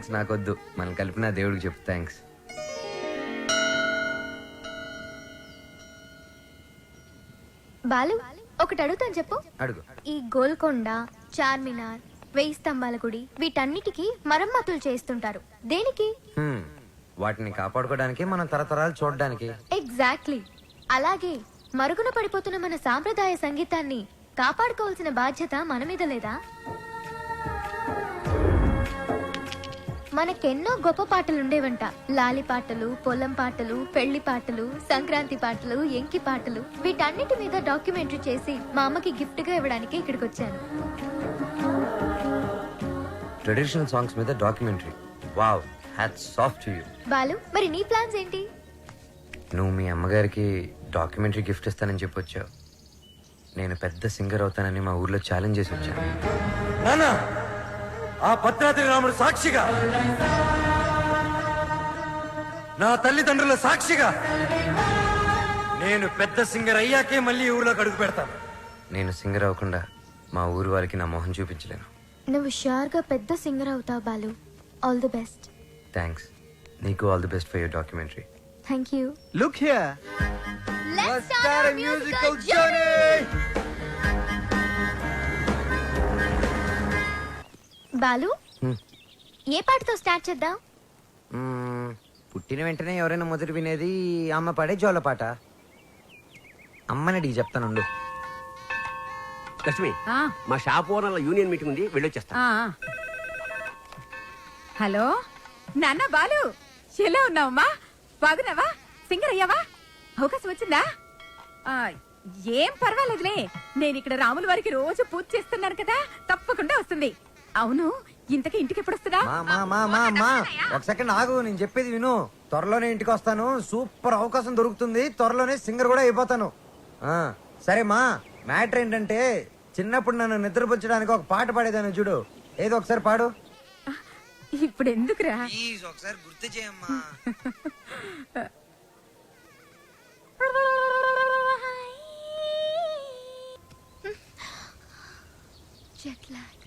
Thanks నాకొద్దు. మనం కలిపిన దేవుడికి చెప్పు థ్యాంక్స్. బాలు ఒకటి అడుగుతాను చెప్పు. అడుగు. ఈ గోల్కొండ చార్మినార్ వెయ్యి స్తంభాల గుడి వీటన్నిటికీ మరమ్మతులు చేస్తుంటారు. దేనికి? హ్మ్. వాటిని కాపాడుకోవడానికి మనం తరతరాలు చూడడానికి. ఎగ్జాక్ట్లీ. అలాగే మరుగున పడిపోతున్న మన సాంప్రదాయ సంగీతాన్ని కాపాడుకోవాల్సిన బాధ్యత మన మీద లేదా? మనకెన్నో గొప్ప పాటలు ఉండేవంట లాలి పాటలు పొలం పాటలు పెళ్ళి పాటలు సంక్రాంతి పాటలు ఎంకి పాటలు. వీటన్నిటి మీద డాక్యుమెంటరీ చేసి మా అమ్మకి గిఫ్ట్గా ఇవ్వడానికి ఇక్కడికి వచ్చాను ట్రెడిషనల్ సాంగ్స్ మీద డాక్యుమెంటరీ. వావ్ హ్యాట్స్ సాఫ్ట్ టు యూ. బాలు మరి నీ ప్లాన్స్ ఏంటి? నువ్వు మీ అమ్మగారికి డాక్యుమెంటరీ గిఫ్ట్ ఇస్తానని చెప్పొచ్చావు. నేను పెద్ద సింగర్ అవుతానని మా ఊర్లో ఛాలెంజ్ చేసి వచ్చాను నాన్న ఆ భద్రాద్రి రాముడు సాక్షిగా. నా తల్లిదండ్రుల సాక్షిగా. నేను పెద్ద సింగర్ అయ్యాకే మళ్ళీ ఊర్లోకి అడుగు పెడతాను. నేను సింగర్ అవ్వకుండా మా ఊరు వారికి నా మొహం చూపించలేను. నువ్వు షూర్గా పెద్ద సింగర్ అవుతావు Balu. All the best thanks నీకు all the best for your documentary thank you look here Let's start a musical Balu. ఏ పాటతో స్టార్ట్ చేద్దాం. పుట్టిన వెంటనే ఎవరైనా మొదటి వినేది అమ్మ పాడే జోల పాట. అమ్మని అడిగి చెప్తానుండు లక్ష్మి ఆ, మా షాప్ ఓనర్ల యూనియన్ మీటింగ్ ఉంది వెళ్ళొచ్చేస్తా. హలో నాన్న బాలు ఎలా ఉన్నావమ్మా? బాగున్నావా? సింగర్ అయ్యావా? అవకాశం వచ్చిందా? ఆ, ఏం పర్వాలేదులే. నేను ఇక్కడ రాముల వారికి రోజు పూజ చేస్తున్నాను కదా తప్పకుండా వస్తుంది. అవును ఇంతకీ ఇంటికి ఎప్పుడు వస్తుందా మా మా మా మా. మా ఒక సెకండ్ ఆగు నేను చెప్పేది విను. త్వరలోనే ఇంటికి వస్తాను సూపర్ అవకాశం దొరుకుతుంది. త్వరలోనే సింగర్ కూడా అయిపోతాను. ఆ, సరే మా. మ్యాటర్ ఏంటంటే చిన్నప్పుడు నన్ను నిద్రపుచ్చడానికి ఒక పాట పాడేదాన్ని చూడు. ఏదో ఒకసారి పాడు. ఇప్పుడు ఎందుకురా ఒకసారి గుర్తు చేయమ్మా. Jet lag.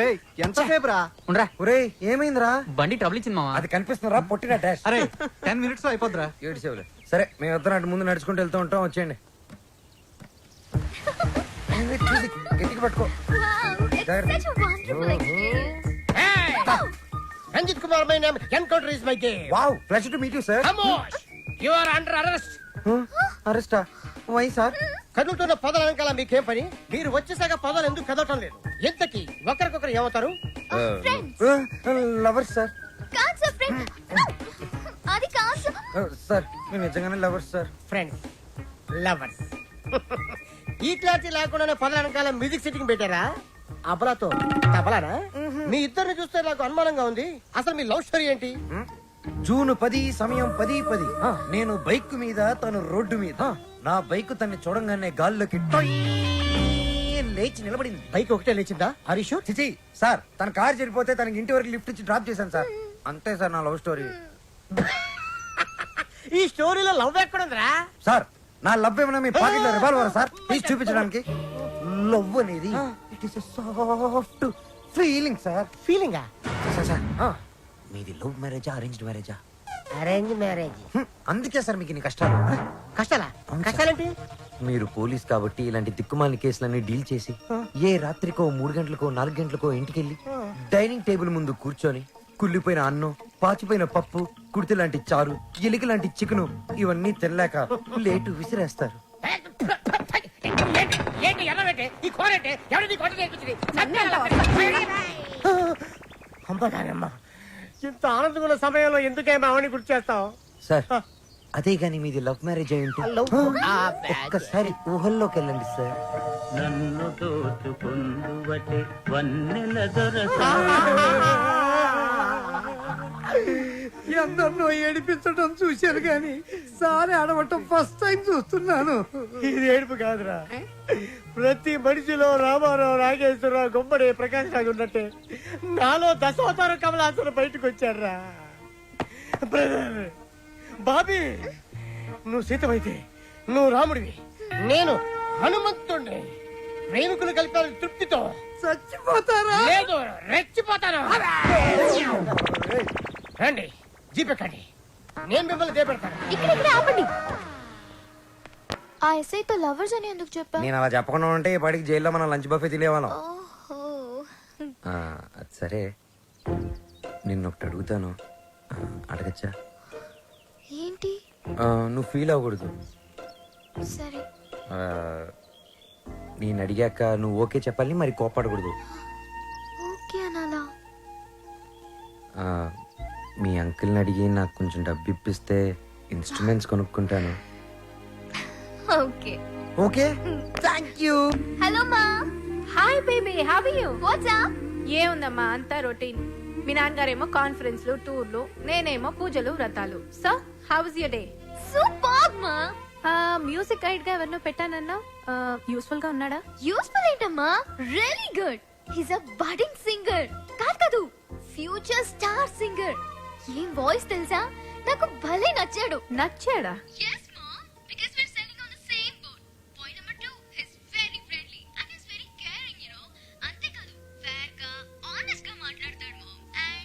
రే ఎంతసేపు రా ఉండరా. ఒరేయ్ ఏమైందిరా? బండి ట్రబుల్ ఇచ్చింది మావా? అది కనిపిస్తుందిరా పొట్టిన డాష్ అరే టెన్ మినిట్స్ అయిపోద్దిరా. ఏడు చెవులే సరే మేము వద్దాం అటు ముందు నడుచుకుంటూ వెళ్తూ ఉంటాం వచ్చేయండి. చూసి గట్టిగా పట్టుకో. Ranjith Kumar my name encounter is my game wow pleasure to meet you sir ఖమోష్ you are under arrest అరెస్టా వై సార్? కదులుతున్న పదాల వెనకాల మీకేం పని? మీరు వచ్చేసాక పదాలు ఎందుకు కదలటం లేదు? ఎంతకి? ఒకరికొకరు ఏమవుతారు. లవర్స్ సార్ కాదు సార్ ఫ్రెండ్ అది కాదు సార్. సార్ మేము నిజంగానే లవర్స్ సార్ ఫ్రెండ్స్ లవర్స్ ఈ క్లారిటీ లేకుండానే పదాల వెనకాల మ్యూజిక్ సిట్టింగ్ పెట్టారా? అబలాతో తబలానా? మీ ఇద్దరిని చూస్తే నాకు అనుమానంగా ఉంది. అసలు మీ లవ్ స్టోరీ ఏంటి? జూన్ పది సమయం పది పది. నేను బైక్ మీద తను రోడ్డు మీద. నా బైక్ తన్ని చూడంగానే గాల్లోకి లేచి నిలబడింది. బైక్ ఒకటే లేచిందా? హరీష్? చిచి సార్ తన కార్ చెడిపోతే తనకి ఇంటి వరకు లిఫ్ట్ ఇచ్చి డ్రాప్ చేశాను సార్. అంతే సార్ నా లవ్ స్టోరీ. ఈ స్టోరీలో లవ్ ఎక్కడుందిరా? సార్ నా లవ్ ఏమైనా మీ పాకెట్లో రివాల్వర్ సార్? తీసి చూపించడానికి. లవ్ అనేది it is soft feeling sir. ఫీలింగా sir sir మీది లవ్ మ్యారేజా అరేంజ్డ్ మ్యారేజా? అరేంజ్ మ్యారేజ్ అందుకే సార్ మీకు ఇన్ని కష్టాలు. కష్టాలా? కష్టాలేంటి? మీరు పోలీస్ కాబట్టి ఇలాంటి దిక్కుమాలిన కేసులన్నీ డీల్ చేసి ఏ రాత్రికో మూడు గంటలకో నాలుగు గంటలకో ఇంటికెళ్ళి డైనింగ్ టేబుల్ ముందు కూర్చొని కుళ్ళిపోయిన అన్నం పాచిపోయిన పప్పు కుడితి లాంటి చారు ఎలిక లాంటి చికెను ఇవన్నీ తినలేక లేటు విసిరేస్తారు. ఏంటి ఈ కోరంటే నేర్పించింది ఇంత ఆనందమైన సమయంలో ఎందుకే మామని గుర్తు చేస్తావు? సార్ అదే గాని మీది లవ్ మ్యారేజ్ అయి ఉంటే. ఒక్కసారి ఊహల్లోకి వెళ్ళండి సార్. నన్ను దోచుకుందువటే వన్నెల దొరస ఎందరినో ఏడిపించడం చూశాను కానీ సారి ఆడవటం ఫస్ట్ టైం చూస్తున్నాను. ఇది ఏడుపు కాదురా. ప్రతి మనిషిలో రామారావు నాగేశ్వరరావు గుమ్మడి ప్రకాష్ రాజు ఉన్నట్టే నాలో దశావతార కమలాసురు బయటకు వచ్చారా బ్రదర్ బాబీ నువ్వు సీతమైతే నువ్వు రాముడివి. నేను హనుమంతుణ్ణి. ప్రేమికులు కలిపారు తృప్తితో. చచ్చిపోతారా? లేదు రెచ్చిపోతాను. రండి జీపెక్కండి. నేను మిమ్మల్ని దేపెడతాను. ఇక్కడ ఇక్కడ ఆపండి. ఆ ఎస్ఐతో లవర్స్ అని ఎందుకు చెప్పా నేను అలా చెప్పకుండా ఉంటే ఈ పాటికి జైల్లో మనం లంచ్ బఫే ఓహో. అది సరే. నిన్ను ఒకటి అడుగుతాను అడగచ్చా? ఆ, నువ్వు ఫీల్ అవ్వకూడదు. సరే. ఆ, నేను అడిగాక నువ్వు ఓకే చెప్పాలి మరి కోపడకూడదు ఓకే అనాలా? ఆ, మీ అంకుల్ని అడిగి నాకు కొంచెం డబ్బు ఇప్పిస్తే ఇన్స్ట్రుమెంట్స్ కొనుక్కుంటాను. Okay. Okay? Thank you hello మా. Hi baby how you what's up ఏముందమ్మా అంతా రొటీన్. మీ నాన్నగారేమో కాన్ఫరెన్స్లు టూర్లు నేనేమో పూజలు వ్రతాలు. So how's your day super మా మ్యూజిక్ గైడ్గా ఎవరినో పెట్టానన్నా? యూస్ఫుల్గా ఉన్నాడా? యూస్ఫుల్ ఏంటమ్మా? Really good he's a budding singer కాదు కాదు ఫ్యూచర్ స్టార్ సింగర్ ఏం వాయిస్ తెలుసా? నాకు భలే నచ్చాడు. నచ్చాడా?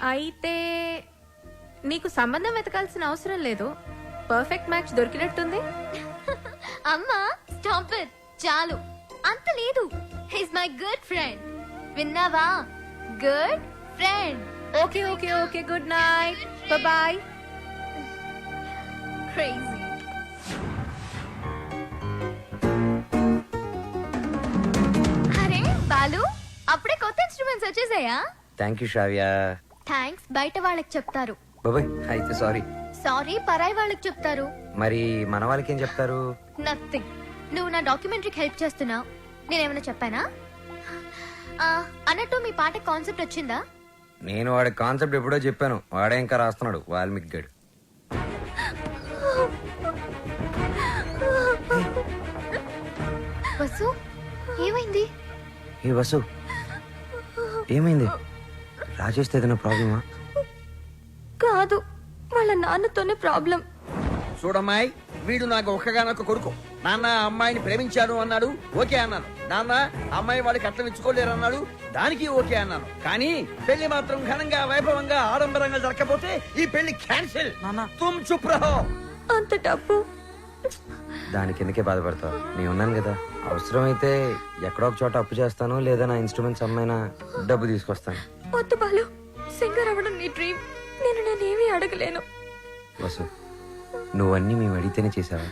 అయితే నీకు సంబంధం వెతకాల్సిన అవసరం లేదు. Perfect match దొరికినట్టుంది. అమ్మా స్టాప్ ఇట్ చాలు. అంత లేదు. హిస్ మై గుడ్ ఫ్రెండ్ విన్నావా? Good friend okay okay okay good night bye crazy అరే బాలు అప్పుడే కొత్త ఇన్స్ట్రుమెంట్స్ వచ్చేసాయా? థ్యాంక్ యూ శ్రావ్య థ్యాంక్స్ బయట వాళ్ళకి చెప్తారు. బాబాయ్ అయితే సారీ. సారీ పరాయి వాళ్ళకి చెప్తారు. మరి మన వాళ్ళకి ఏం చెప్తారు? నథింగ్. నువ్వు నా డాక్యుమెంటరీకి హెల్ప్ చేస్తున్నావు నేనేమైనా చెప్పానా? ఆ, అన్నట్టు మీ పాట కాన్సెప్ట్ వచ్చిందా? నేను వాడి కాన్సెప్ట్ ఎప్పుడో చెప్పాను. వాడే ఇంకా రాస్తున్నాడు వాల్మీకి గడు. వసు ఏమైంది? ఏ వసు? ఏమైంది? రాజేస్తే ఏదైనా ప్రాబ్లమా? కాదు వాళ్ళ నాన్నతోనే ప్రాబ్లం. చూడమ్మాయి వీడు నాకు ఒక్కగానొక్క కొడుకు. నాన్న అమ్మాయిని ప్రేమించాను అన్నాడు ఓకే అన్నాను. నాన్న అమ్మాయి వాడికి కట్నం ఇచ్చుకోలేరు అన్నాడు దానికి ఓకే అన్నాను. కానీ పెళ్ళి మాత్రం ఘనంగా వైభవంగా ఆడంబరంగా జరగకపోతే ఈ పెళ్ళి క్యాన్సిల్. తుమ్ చుప్ రహో. అంత డబ్బు. దానికి ఎందుకే బాధపడతావు? నేను ఉన్నాను కదా. అవసరమైతే ఎక్కడో ఒక చోట అప్పు చేస్తాను లేదా నా ఇన్స్ట్రుమెంట్స్ అమ్మైనా డబ్బు తీసుకొస్తాను. వద్దు బాలు. సింగర్ అవ్వడం నీ డ్రీమ్ నేను నేనేమీ అడగలేను. వసు నువ్వన్నీ మేము అడిగితేనే చేసావా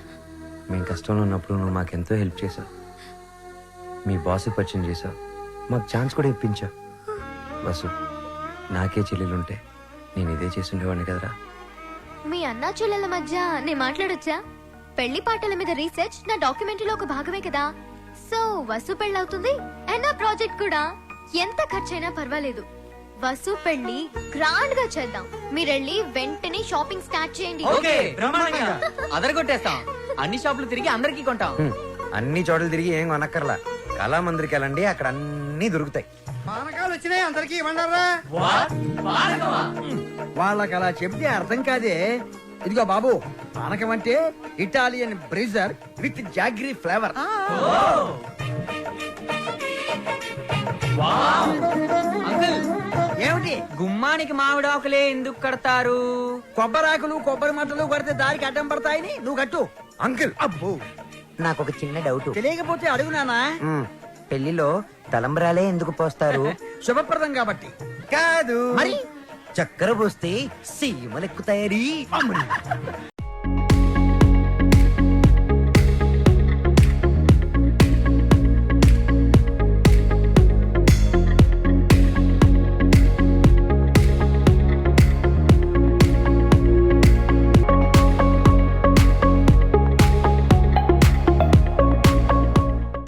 మేము కష్టంలో ఉన్నప్పుడు నువ్వు మాకెంతో హెల్ప్ చేసావు మీ బాస్ పరిచయం చేసావు మాకు ఛాన్స్ కూడా ఇప్పించావు. వసు నాకే చెల్లెలుంటే నేను ఇదే చేసి ఉండేవాడిని కదరా? మీ అన్నా చెల్లెల మధ్య నేను మాట్లాడొచ్చా? పెళ్ళి పాటల మీద రీసెర్చ్ నా డాక్యుమెంటరీలో ఒక భాగమే కదా. సో వసు పెళ్ళవుతుంది అండ్ నా ప్రాజెక్ట్ కూడా. ఎంత ఖర్చైనా పర్వాలేదు. వసు పెళ్ళి గ్రాండ్గా చేద్దాం. మీరెళ్ళి వెంటనే షాపింగ్ స్టార్ట్ చేయండి. ఓకే బ్రహ్మాండంగా. అదరగొట్టేస్తాం. అన్ని షాపులు తిరిగి అందరికీ కొంటాం. అన్ని చోట్ల తిరిగి ఏం కొనక్కర్లా. కళామందిరికి వెళ్ళండి అక్కడ అన్నీ దొరుకుతాయి. పానకాలు వచ్చినాయి అందరికి ఇవ్వండారా? వాళ్ళకి అలా చెప్తే అర్థం కాదే. ఇదిగో బాబు పానకం అంటే Italian breezer with jaggery flavour. ఏమిటి గుమ్మానికి మామిడాకులే ఎందుకు కడతారు? కొబ్బరాకులు కొబ్బరి మంటలు కొడితే దారికి అడ్డం పడతాయని? నువ్వు కట్టు. అంకుల్ అబ్బో. నాకు ఒక చిన్న డౌట్. తెలియకపోతే అడుగు నానా పెళ్ళిలో తలంబరాలే ఎందుకు పోస్తారు? శుభప్రదం కాబట్టి. కాదు. మరి? చక్కెర పోస్తే సీమలెక్కుతాయని